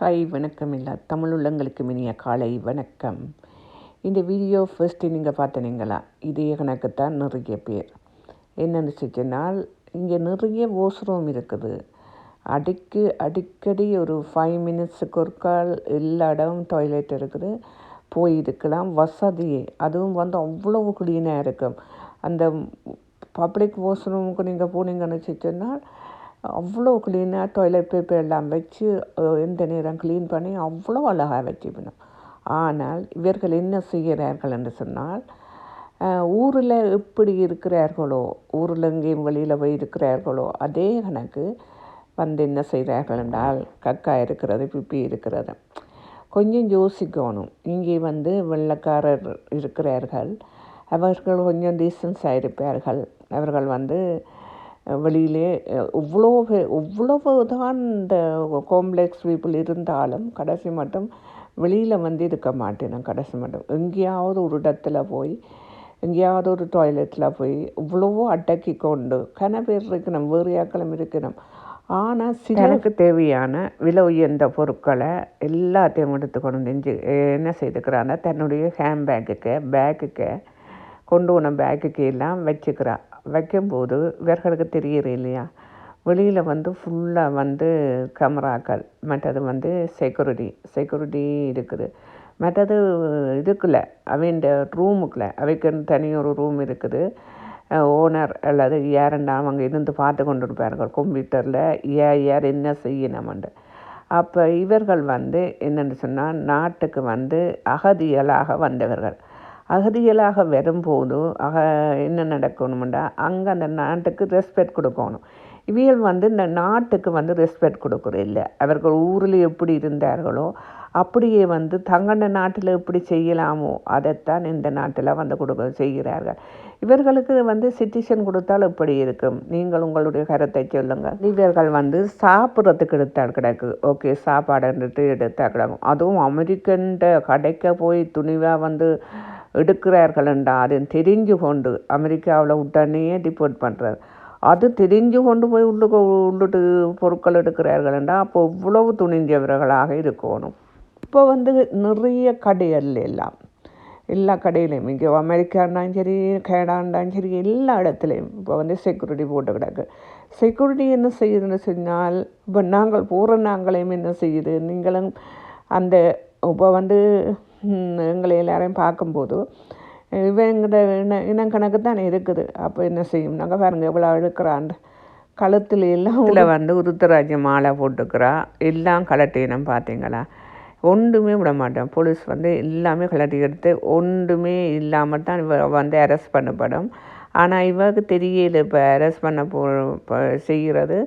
Hi வணக்கம் இல்லை தமிழ் உள்ளங்களுக்கு இனிய காலை வணக்கம். இந்த வீடியோ ஃபர்ஸ்ட்டு நீங்கள் பார்த்தனீங்களா? இதே கணக்குத்தான் நிறைய பேர். என்னென்னு சொன்னால் இங்கே நிறைய வாஷ்ரூம் இருக்குது. அடிக்கு அடிக்கடி ஒரு ஃபைவ் மினிட்ஸுக்கு ஒரு கால் எல்லா இடமும் டாய்லெட் இருக்குது. போய் இருக்கலாம் வசதி அதுவும் வந்து அவ்வளவு க்ளீனாக இருக்கும். அந்த பப்ளிக் வாஷ்ரூமுக்கு நீங்கள் போனீங்கன்னு சொன்னால் அவ்வளோ க்ளீனாக டாய்லெட் பேப்பர் எல்லாம் வச்சு எந்த நேரம் க்ளீன் பண்ணி அவ்வளோ அழகாக வச்சுக்கணும். ஆனால் இவர்கள் என்ன செய்கிறார்கள் என்று சொன்னால் ஊரில் எப்படி இருக்கிறார்களோ ஊரில் எங்கேயும் வெளியில் போய் இருக்கிறார்களோ அதே கணக்கு வந்து என்ன செய்கிறார்கள் என்றால் கக்கா இருக்கிறது பிப்பி இருக்கிறது. கொஞ்சம் யோசிக்கணும். இங்கே வந்து வெள்ளக்காரர் இருக்கிறார்கள். அவர்கள் கொஞ்சம் டீசன்ஸாக இருப்பார்கள். அவர்கள் வந்து வெளியிலே எவ்வளோ எவ்வளவு பே- தான் இந்த காம்ப்ளெக்ஸ் பீப்புள் இருந்தாலும் கடைசி மட்டும் வெளியில் வந்து இருக்க மாட்டேன் கடைசி மட்டும். எங்கேயாவது ஒரு இடத்துல போய் எங்கேயாவது ஒரு டாய்லெட்டில் போய் இவ்வளவோ அடக்கி கொண்டு கன பேர் இருக்கணும் வேறு யாக்களும் இருக்கணும். ஆனால் சிலருக்கு தேவையான விலை உயர்ந்த பொருட்களை எல்லாத்தையும் எடுத்து கொண்டு நெஞ்சு என்ன செய்துக்கிறான்னா தன்னுடைய ஹேண்ட்பேக்குக்கு பேக்குக்கு கொண்டு போன பேக்குக்கு எல்லாம் வச்சுக்கிறா வைக்கும்போது இவர்களுக்கு தெரியற இல்லையா? வெளியில் வந்து ஃபுல்லாக வந்து கேமராக்கள் மற்றது வந்து செக்யூரிட்டி செக்யூரிட்டி இருக்குது. மற்றது இதுக்குள்ள அவன் ரூமுக்குள்ள அவைக்குன்னு தனி ஒரு ரூம் இருக்குது. ஓனர் அல்லது யாருன்னா அவங்க இருந்து பார்த்து கொண்டு இருப்பார்கள். கம்ப்யூட்டரில் ஏன் யார் என்ன செய்யணும்ண்டு அப்போ இவர்கள் வந்து என்னென்னு சொன்னால் நாட்டுக்கு வந்து அகதியலாக வந்தவர்கள். அகதிகளாக வரும்போது அக என்ன நடக்கணும்டா? அங்கே அந்த நாட்டுக்கு ரெஸ்பெக்ட் கொடுக்கணும். இவியல் வந்து இந்த நாட்டுக்கு வந்து ரெஸ்பெக்ட் கொடுக்குறது இல்லை அவர்கள் ஊரில் எப்படி இருந்தார்களோ அப்படியே வந்து தங்கண்ட நாட்டில் எப்படி செய்யலாமோ அதைத்தான் இந்த நாட்டில் வந்து கொடுக்க செய்கிறார்கள். இவர்களுக்கு வந்து சிட்டிசன் கொடுத்தால் எப்படி இருக்கும்? நீங்கள் உங்களுடைய கருத்தை சொல்லுங்கள். இவர்கள் வந்து சாப்பிட்றதுக்கு எடுத்தால் கிடக்கு. ஓகே சாப்பாடுன்றது எடுத்தால் கிடக்கும். அதுவும் அமெரிக்கன்ட கடைக்க போய் துணிவாக வந்து எடுக்கிறார்கள் என்றால் அது தெரிஞ்சு கொண்டு அமெரிக்காவில் உடனே டிபோர்ட் பண்ணுறாரு அது தெரிஞ்சு கொண்டு போய் உள்ளுக்கு உள்ளிட்டு பொருட்கள் எடுக்கிறார்கள் என்றால் அப்போ இவ்வளவு துணிஞ்சவர்களாக இருக்கணும். இப்போ வந்து நிறைய கடைகள் எல்லாம் எல்லா கடையிலையும் இங்கே அமெரிக்காண்டாலும் சரி கனடாண்டாலும் சரி எல்லா இடத்துலையும் இப்போ வந்து செக்யூரிட்டி போட்டு கிடக்கு. செக்யூரிட்டி என்ன செய்யுதுன்னு சொன்னால் இப்போ நாங்கள் போகிற நாங்களையும் என்ன செய்யுது? நீங்களும் அந்த இப்போ வந்து எங்களை எல்லாரையும் பார்க்கும்போது இவங்கிட்ட இன இனக்கணக்கு தானே இருக்குது. அப்போ என்ன செய்யும்? நாங்கள் பாருங்க எவ்வளோ அழுக்கிறான் கழுத்துல எல்லாம் இதில் வந்து உருத்தராஜ மாலை போட்டுக்கிறா. எல்லாம் கலட்டினம் பார்த்தீங்களா ஒன்றுமே விட மாட்டேன் போலீஸ் வந்து எல்லாமே கலட்டி எடுத்து ஒன்றுமே இல்லாமல் தான் வந்து அரெஸ்ட் பண்ணப்படும். ஆனால் இவருக்கு தெரியல இப்போ அரெஸ்ட் பண்ண போ செய்கிறது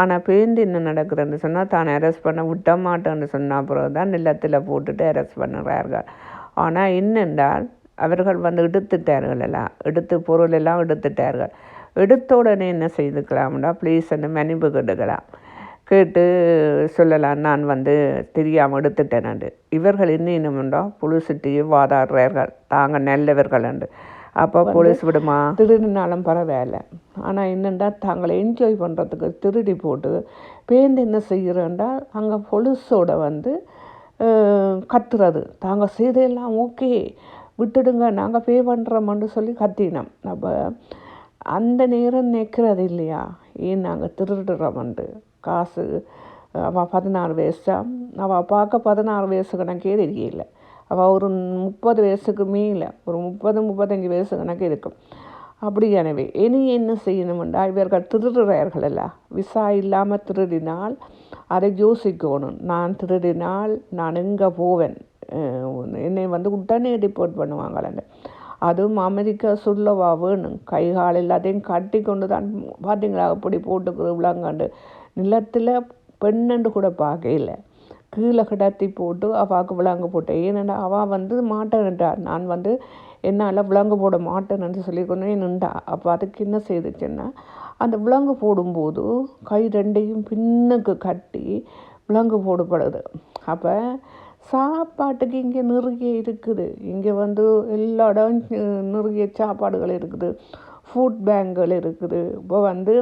ஆனால் பேருந்து என்ன நடக்குதுன்னு சொன்னால் தான் அரெஸ்ட் பண்ண விட்ட மாட்டேன்னு சொன்ன அப்புறம் தான் நிலத்தில் போட்டுட்டு அரெஸ்ட் பண்ணுறார்கள். ஆனால் என்னென்றால் அவர்கள் வந்து எடுத்துட்டார்கள் எல்லாம். எடுத்து பொருள் எல்லாம் எடுத்துட்டார்கள். எடுத்த உடனே என்ன செய்துக்கலாம்டா? ப்ளீஸ் என்ன மன்னிப்பு கேட்டுக்கலாம். கேட்டு சொல்லலாம் நான் வந்து தெரியாமல் எடுத்துட்டேன் இவர்கள் என்ன புழு சுட்டியும் வாதாடுறார்கள். தாங்க நல்லவர்கள் அப்போ போலீஸ் விடுமா? திருடினாலும் பரவாயில்ல. ஆனால் என்னென்னா தாங்களை என்ஜாய் பண்ணுறதுக்கு திருடி போட்டு பேருந்து என்ன செய்கிறேன்டா அங்கே போலீஸோட வந்து கத்துறது. தாங்கள் செய்தெல்லாம் ஓகே விட்டுடுங்க நாங்கள் பே பண்ணுறோம்னு சொல்லி கத்தினோம். அப்போ அந்த நேரம் நிற்கிறது இல்லையா? ஏன் நாங்கள் திருடுறோம்ண்டு காசு அவள் பதினாறு வயசா? அவள் பார்க்க பதினாறு வயசு கணக்கே தெரியல. அப்போ ஒரு முப்பது வயசுக்கு மேலே ஒரு முப்பது முப்பத்தஞ்சு வயசு கணக்கு இருக்கும். அப்படி எனவே இனி என்ன செய்யணுமெண்டா இவர்கள் திருடுறார்களல்ல விசா இல்லாமல் திருடினால் அதை யோசிக்கணும். நான் திருடினால் நான் எங்கே போவேன்? என்னை வந்து உடனே டிப்போர்ட் பண்ணுவாங்களே அதுவும் அமெரிக்கா சொல்லவா வேணும்? கை கால் எல்லாத்தையும் கட்டி கொண்டு தான் பார்த்தீங்களா அப்படி போட்டுக்கிற விளங்காண்டு நிலத்தில் பெண்ணண்டு கூட பார்க்கல கீழே கிடத்தி போட்டு அவாவுக்கு விலங்கு போட்டேன். ஏன்னா அவள் வந்து மாட்டேன்ட்டா நான் வந்து என்னால் விலங்கு போட மாட்டேன்னு சொல்லி கொண்டே நின்றா அப்போ அதுக்கு என்ன செய்துச்சுன்னா அந்த விலங்கு போடும்போது கை ரெண்டையும் பின்னுக்கு கட்டி விலங்கு போடப்படுது. அப்போ சாப்பாட்டுக்கு இங்கே நிறைய இருக்குது. இங்கே வந்து எல்லா இடம் நிறைய சாப்பாடுகள் இருக்குது. ஃபுட் பேங்குகள் இருக்குது. இப்போ வந்து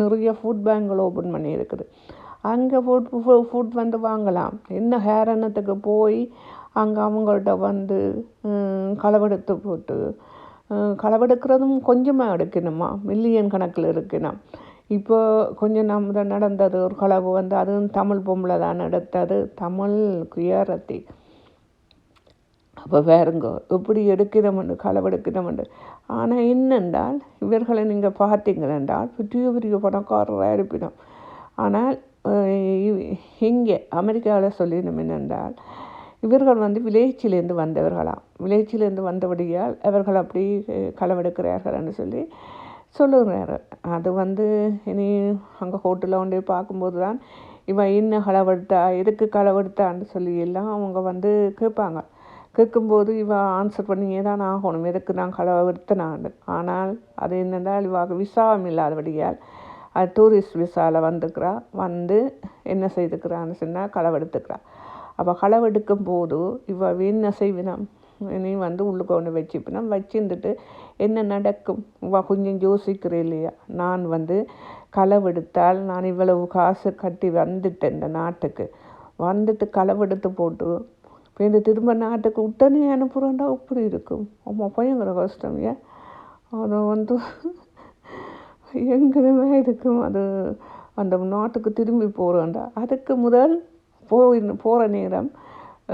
நிறைய ஃபுட் பேங்குகள் ஓப்பன் பண்ணி இருக்குது அங்கே ஃபுட் ஃபுட் வந்து வாங்கலாம். என்ன காரணத்துக்கு போய் அங்கே அவங்கள்ட்ட வந்து களவெடுத்து போட்டு களவெடுக்கிறதும் கொஞ்சமாக எடுக்கணுமா? மில்லியன் கணக்கில் இருக்கணும் இப்போ கொஞ்சம் நம்ம நடந்தது ஒரு களவு வந்து அதுவும் தமிழ் பொம்பளை தான் எடுத்தது. தமிழ் குயரத்தி. அப்போ வேறுங்க எப்படி எடுக்கிறோம்னு களவெடுக்கிறோம்னு ஆனால் என்னென்றால் இவர்களை நீங்கள் பார்த்தீங்களென்றால் பெரிய பெரிய பணக்காரராக இருப்பினோம். ஆனால் இங்கே அமெரிக்காவில் சொல்லினோம் என்னென்றால் இவர்கள் வந்து வில்லேஜிலேருந்து வந்தவர்களாம். வில்லேஜிலேருந்து வந்தபடியால் அவர்கள் அப்படி களவெடுக்கிறார்கள் என்று சொல்லி சொல்லுகிறார்கள். அது வந்து இனி அங்கே ஹோட்டலில் கொண்டு போய் பார்க்கும்போது தான் இவன் என்ன களவெடுத்தா எதுக்கு களவெடுத்தான்னு சொல்லி எல்லாம் அவங்க வந்து கேட்பாங்க. கேட்கும்போது இவன் ஆன்சர் பண்ணியே தான் ஆகணும். எதுக்கு நான் களவெடுத்தனான்னு ஆனால் அது என்னென்றால் இவாக விசாவும் இல்லாதபடியால் டூரிஸ்ட் விசாவில் வந்துக்கிறா வந்து என்ன செய்துக்கிறான்னு சொன்னால் களவெடுத்துக்கிறா. அப்போ களவெடுக்கும் போது இவள் என்ன செய்வினம் நீ வந்து உள்ளுக்கு ஒன்று வச்சுப்பினா வச்சுருந்துட்டு என்ன நடக்கும்? இவள் கொஞ்சம் யோசிக்கிற இல்லையா? நான் வந்து களவெடுத்தால் நான் இவ்வளவு காசு கட்டி வந்துட்டேன் இந்த நாட்டுக்கு. வந்துட்டு களவெடுத்து போட்டு இப்போ இந்த திரும்ப நாட்டுக்கு உடனே அனுப்புகிறோண்டா இப்படி இருக்கும். அம்மா பயங்கர கஷ்டம் ஏன்? அதை வந்து எங்கேயுமே இருக்கும் அது அந்த நாட்டுக்கு திரும்பி போகிறோண்டா அதுக்கு முதல் போய் போகிற நேரம்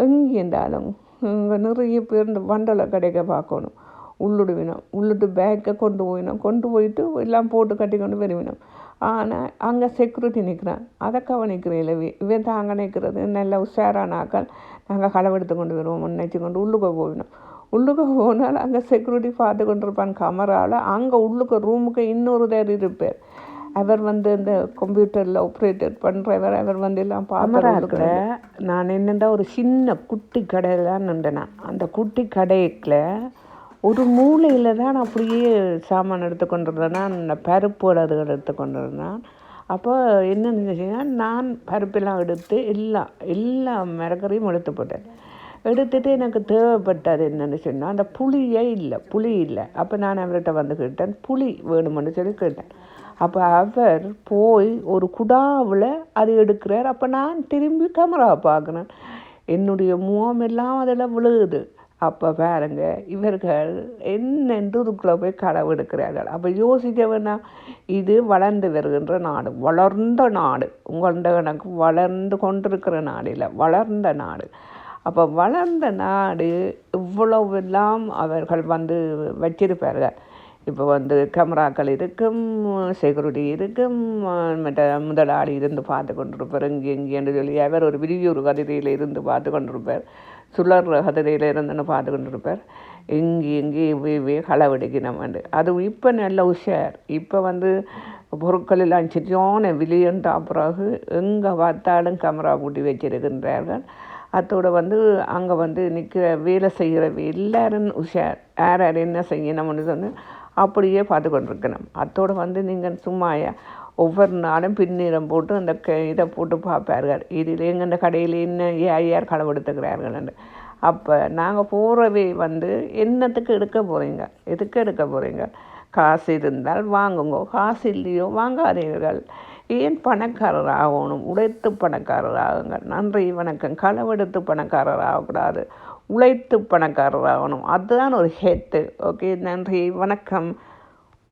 எங்கே இருந்தாலும் இங்கே நிறைய பேர் இந்த வண்டலை கடைக்க பார்க்கணும். உள்ளுடுவினோம் உள்ளுட்டு பேக்கை கொண்டு போயினோம் கொண்டு போயிட்டு எல்லாம் போட்டு கட்டி கொண்டு வருவினோம். ஆனால் அங்கே செக்யூரிட்டி நிற்கிறான் அதை கவனிக்கிறேன். இல்லை இவன் தான் அங்கே நிற்கிறது நல்ல உஷாரான ஆக்கள் நாங்கள் களவெடுத்து கொண்டு வருவோம். நினச்சி கொண்டு உள்ளுக்க போயினோம் உள்ளுக்க போனால் அங்கே செக்யூரிட்டி பார்த்து கொண்டிருப்பான் கமராவில் அங்கே உள்ளுக்க ரூமுக்கு இன்னொரு தேர் இருப்பார் அவர் வந்து இந்த கம்ப்யூட்டரில் ஆப்ரேட்டர் பண்ணுறவர் அவர் வந்து எல்லாம் பார்க்குறாருக்குற நான் என்னென்னா ஒரு சின்ன குட்டி கடையில் தான் நின்றேன் அந்த குட்டி கடைக்குள்ள ஒரு மூலையில் தான் நான் அப்படியே சாமான் எடுத்து கொண்டு இருந்தேன்னா அந்த பருப்பு அதுகள் எடுத்து கொண்டு இருந்தேன் அப்போ என்ன நினைச்சீங்கன்னா நான் பருப்பெல்லாம் எடுத்து எல்லாம் எல்லா மிளகரையும் எடுத்து போட்டேன். எடுத்துகிட்டு எனக்கு தேவைப்பட்டது என்னென்னு சொன்னால் அந்த புளியே இல்லை புளி இல்லை. அப்போ நான் அவர்கிட்ட வந்து கேட்டேன் புளி வேணுமென்னு சொல்லி கேட்டேன். அப்போ அவர் போய் ஒரு குடாவில் அது எடுக்கிறார். அப்போ நான் திரும்பி கேமராவை பார்க்குறேன். என்னுடைய முகம் எல்லாம் அதில் விழுகுது. அப்போ பாருங்க இவர்கள் என்னென்று இதுக்குள்ளே போய் களவு எடுக்கிறார்கள். அப்போ யோசிக்க வேணாம் இது வளர்ந்து வருகின்ற நாடு வளர்ந்த நாடு. உங்கள்கிட்ட எனக்கு வளர்ந்து கொண்டிருக்கிற நாடு இல்லை வளர்ந்த நாடு. அப்போ வளர்ந்த நாடு இவ்வளவெல்லாம் அவர்கள் வந்து வச்சிருப்பார்கள். இப்போ வந்து கேமராக்கள் இருக்கும் செக்யூரிட்டி இருக்கும் மற்ற முதலாளி இருந்து பார்த்து கொண்டிருப்பார் இங்கே இங்கேன்னு சொல்லி அவர் ஒரு விரிவியூர் கதிரையில் இருந்து பார்த்து கொண்டிருப்பார் சுழர் கதிரையில் இருந்துன்னு பார்த்து கொண்டிருப்பார். இங்கே இங்கே இவ்வே வந்து அது இப்போ நல்ல உஷார். இப்போ வந்து பொருட்கள் எல்லாம் சரியான விலையண்டா பிறகு எங்கே பார்த்தாலும் கேமரா கூட்டி வச்சிருக்கின்றார்கள். அத்தோட வந்து அங்கே வந்து நிற்கிற வேலை செய்கிற எல்லாரும் உஷார் யார் யார் என்ன செய்யணும்னு சொன்னு அப்படியே பார்த்து கொண்டிருக்கணும் அத்தோட வந்து நீங்கள் சும்மாயா ஒவ்வொரு நாளும் பின்னிறம் போட்டு அந்த க இதை போட்டு பார்ப்பார்கள். இதில் எங்கள் இந்த கடையில் என்ன யார் யார் களவெடுத்துக்கிறார்கள்னு அப்போ நாங்கள் போகிறவே வந்து என்னத்துக்கு எடுக்க போகிறீங்க எதுக்கு எடுக்க போகிறீங்க காசு இருந்தால் வாங்குங்க. காசு இல்லையோ வாங்காதீர்கள். ஏன் பணக்காரர் ஆகணும் உழைத்து பணக்காரர் ஆகுங்க நன்றி வணக்கம். களவெடுத்து பணக்காரர் ஆகக்கூடாது உழைத்து பணக்காரர் ஆகணும் அதுதான் ஒரு ஹெத்து. ஓகே நன்றி வணக்கம்.